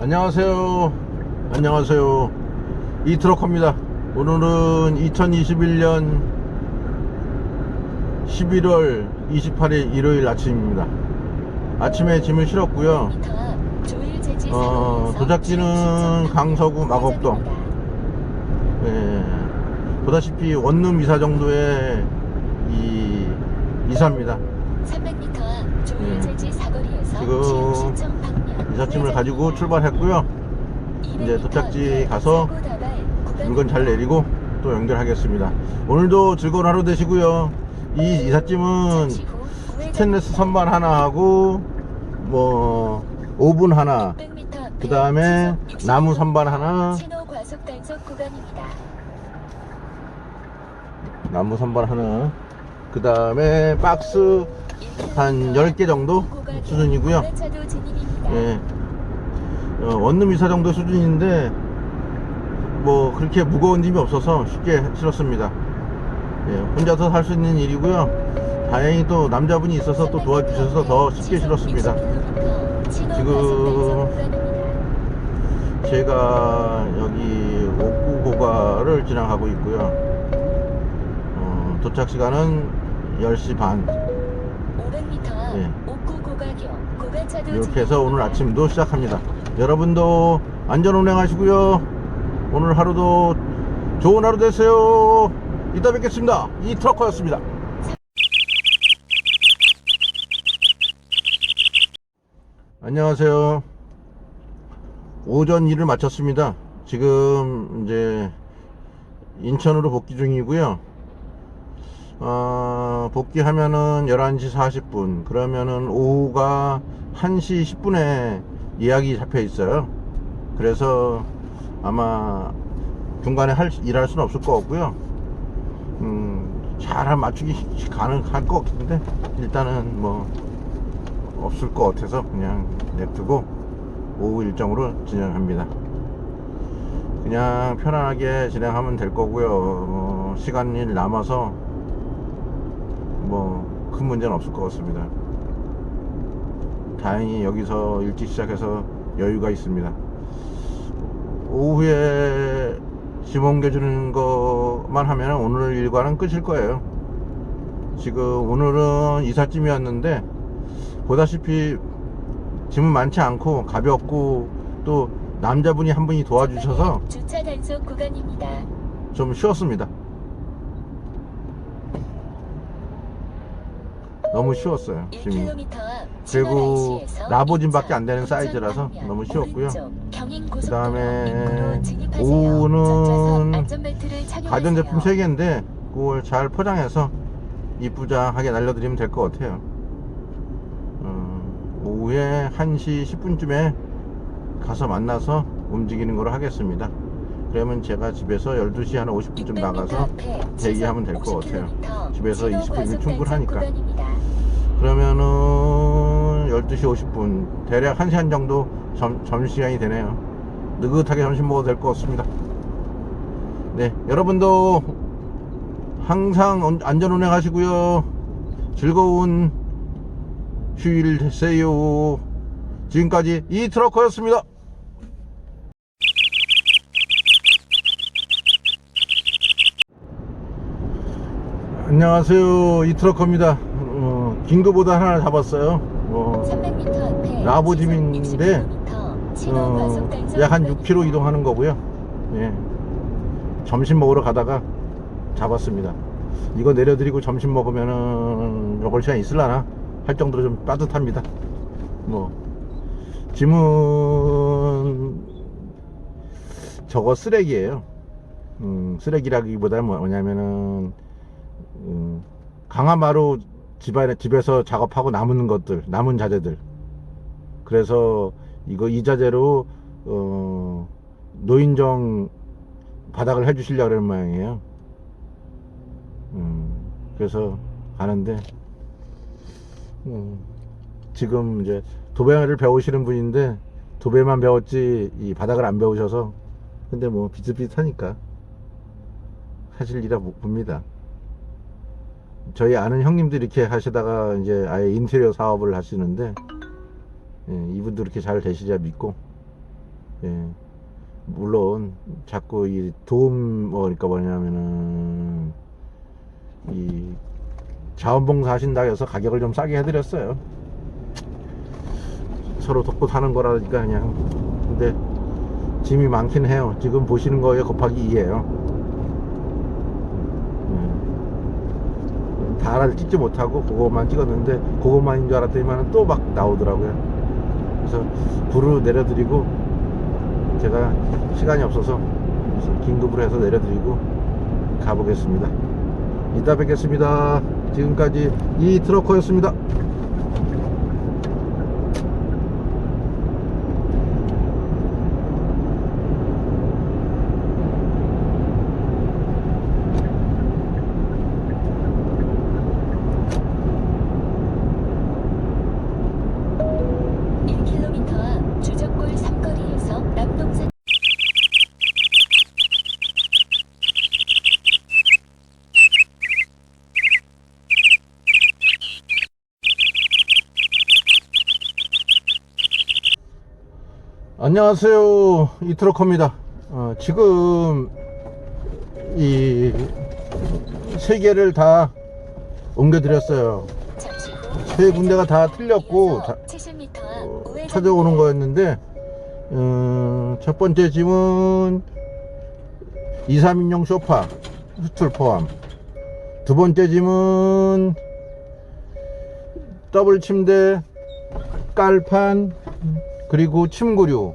안녕하세요. 안녕하세요. 이트럭커입니다. 오늘은 2021년 11월 28일 일요일 아침입니다. 아침에 짐을 실었고요. 어, 도착지는 강서구 마곡동. 예, 보다시피 원룸 이사 정도의 이 이사입니다. 300m 앞 조일제지 사거리에서 지금 이삿짐을 가지고 출발했고요. 이제 도착지 가서 물건 잘 내리고 또 연결하겠습니다. 오늘도 즐거운 하루 되시고요. 이 이삿짐은 스테인레스 선반 하나 하고 뭐 오븐 하나 그 다음에 나무 선반 하나. 나무 선반 하나 그 다음에 박스 한 10개 정도 수준이고요. 예. 어, 원룸 이사 정도 수준인데 뭐 그렇게 무거운 짐이 없어서 쉽게 실었습니다. 예, 혼자서 할 수 있는 일이고요. 다행히 또 남자분이 있어서 또 도와주셔서 더 쉽게 실었습니다. 지금 제가 여기 옥구고가를 지나가고 있고요. 어, 도착 시간은 10시 반. 500m 앞 예. 이렇게 해서 오늘 아침도 시작합니다. 여러분도 안전 운행 하시고요. 오늘 하루도 좋은 하루 되세요. 이따 뵙겠습니다. 이 트럭커였습니다. 안녕하세요. 오전 일을 마쳤습니다. 지금 이제 인천으로 복귀 중이고요. 어, 복귀하면은 11시 40분. 그러면은 오후가 1시 10분에 예약이 잡혀 있어요. 그래서 아마 중간에 할, 일할 수는 없을 것 같고요. 음, 잘 맞추기 가능할 것 같은데, 일단은 뭐, 없을 것 같아서 그냥 냅두고 오후 일정으로 진행합니다. 그냥 편안하게 진행하면 될 거고요. 어, 시간이 남아서 뭐 큰 문제는 없을 것 같습니다. 다행히 여기서 일찍 시작해서 여유가 있습니다. 오후에 짐 옮겨주는 것만 하면 오늘 일과는 끝일 거예요. 지금 오늘은 이삿짐이었는데 보다시피 짐은 많지 않고 가볍고 또 남자분이 한 분이 도와주셔서 주차 단속 구간입니다. 좀 쉬웠습니다. 너무 쉬웠어요. 짐이. 1km 앞 그리고 라보짐밖에 안 되는 사이즈라서 너무 쉬웠고요. 그 다음에 전좌석 안전벨트를 착용하세요. 가전제품 3개인데 그걸 잘 포장해서 이쁘장하게 날려드리면 될 것 같아요. 어, 오후에 1시 10분쯤에 가서 만나서 움직이는 걸로 하겠습니다. 그러면 제가 집에서 12시 한 50분쯤 600m 나가서 대기하면 될 것 같아요. 50km 집에서 신호 20분이면 과속 충분하니까. 그러면은 12시 50분 대략 1시간 정도 점, 점심시간이 되네요. 느긋하게 점심 먹어도 될 것 같습니다. 네 여러분도 항상 운- 안전운행 하시고요. 즐거운 휴일 되세요. 지금까지 이 트럭커였습니다. 안녕하세요. 이 트럭커입니다. 어, 긴급보다 하나 잡았어요 어, 300m 앞에 라보짐인데, 시속 60km 신호 어, 과속 단속 약한 구간입니다. 6km 이동하는 거고요. 예. 점심 먹으러 가다가 잡았습니다. 이거 내려드리고 점심 먹으면은 요걸 시간 있을라나 할 정도로 좀 빠듯합니다. 뭐 짐은 저거 쓰레기예요. 음, 쓰레기라기보다는 뭐냐면은 음, 강화마루 집안에 집에서 작업하고 남은 것들, 남은 자재들. 그래서 이거 이 자재로 어, 노인정 바닥을 해주시려고 그러는 모양이에요. 음, 그래서 가는데 음, 지금 이제 도배를 배우시는 분인데 도배만 배웠지 이 바닥을 안 배우셔서 근데 뭐 비슷비슷하니까 하실리라 봅니다. 저희 아는 형님들 이렇게 하시다가 이제 아예 인테리어 사업을 하시는데 예, 이분도 이렇게 잘 되시리라 믿고 예. 물론 자꾸 이 도움 뭐 그러니까 뭐냐면은 이 자원봉사 하신다 해서 가격을 좀 싸게 해드렸어요. 서로 돕고 사는 거라니까 그냥 근데 짐이 많긴 해요. 지금 보시는 거에 곱하기 2예요. 다를 찍지 못하고 그것만 찍었는데 그것만인 줄 알았더니만 또 막 나오더라고요. 그래서 부르 내려드리고 제가 시간이 없어서 긴급으로 해서 내려드리고 가보겠습니다. 이따 뵙겠습니다. 지금까지 이 트럭커였습니다. 일 k m 앞 주적골 삼거리에서 남동산 안녕하세요. 이 트럭커입니다. 어, 지금 이 세 개를 다 옮겨 드렸어요. 잠시 후세 군데가 다 틀렸고 자- 70m 어, 찾아오는 거였는데 어, 첫 번째 짐은 2, 3인용 소파 수출 포함 두 번째 짐은 더블 침대 깔판 그리고 침구류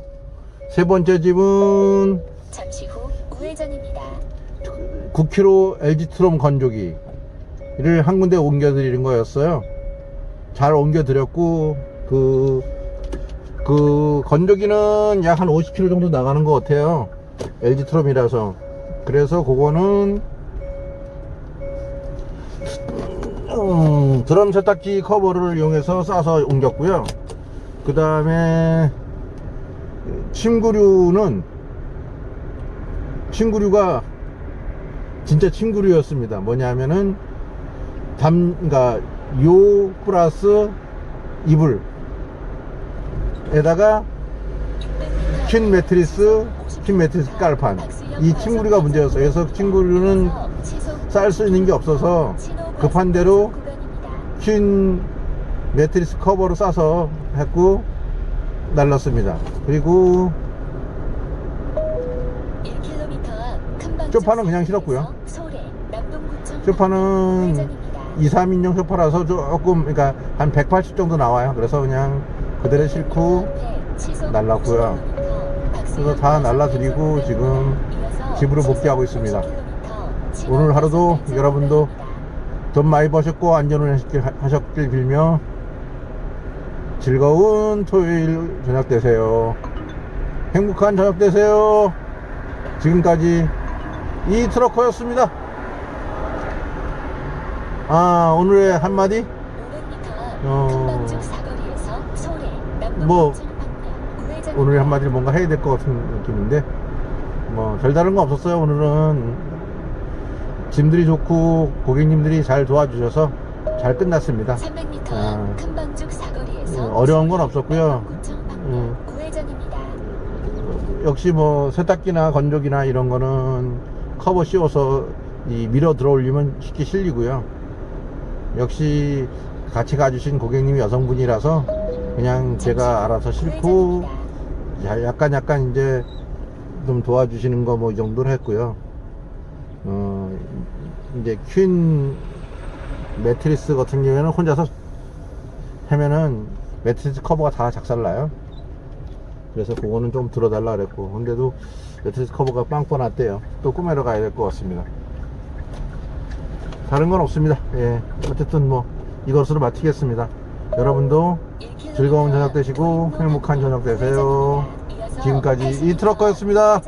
세 번째 짐은 잠시 후 우회전입니다. 9kg LG 트롬 건조기를 한 군데 옮겨드리는 거였어요. 잘 옮겨드렸고, 그, 그 건조기는 약 한 50kg 정도 나가는 것 같아요. LG 트롬이라서. 그래서 그거는, 음, 드럼 세탁기 커버를 이용해서 싸서 옮겼고요. 그 다음에, 침구류는, 침구류가 진짜 친구류였습니다. 뭐냐면은 담, 그러니까 요 플러스 이불 에다가 600m 퀸 매트리스, 퀸 매트리스 깔판. 이 친구류가 문제였어요. 그래서 친구류는 쌀 수 있는 게 없어서 급한 대로 퀸 매트리스 커버로 싸서 했고 날랐습니다. 그리고 쇼파는 그냥 실었고요. 쇼파는 2, 3인용 소파라서 조금 그러니까 한 180 정도 나와요. 그래서 그냥 그대로 싣고 날랐고요. 그래서 다 날라드리고 지금 집으로 복귀하고 있습니다. 오늘 하루도 여러분도 돈 많이 버셨고 안전을 하셨길 빌며 즐거운 토요일 저녁 되세요. 행복한 저녁 되세요. 지금까지 이 트럭커였습니다. 아 오늘의 한마디 500m 어, 뭐, 우회전 오늘 한마디를 뭔가 해야 될 것 같은 느낌인데 뭐 별다른 거 없었어요 오늘은 짐들이 좋고 고객님들이 잘 도와주셔서 잘 끝났습니다 300m 아, 금방죽 사거리에서 음, 어려운 건 없었고요. 음. 우회전입니다. 역시 뭐 세탁기나 건조기나 이런 거는 커버 씌워서 이 밀어 들어올리면 쉽게 실리고요 역시 같이 가주신 고객님이 여성분이라서 그냥 제가 알아서 싣고 약간 약간 이제 좀 도와주시는 거 뭐 이 정도로 했고요. 어 이제 퀸 매트리스 같은 경우에는 혼자서 하면은 매트리스 커버가 다 작살나요. 그래서 그거는 좀 들어달라 그랬고 근데도 매트리스 커버가 빵빵 났대요. 또 꾸며러 가야 될 것 같습니다. 다른 건 없습니다. 예 어쨌든 뭐 이것으로 마치겠습니다. 여러분도 1km 즐거운 저녁 되시고 행복한 저녁 되세요. 지금까지 이 80m 트럭커였습니다.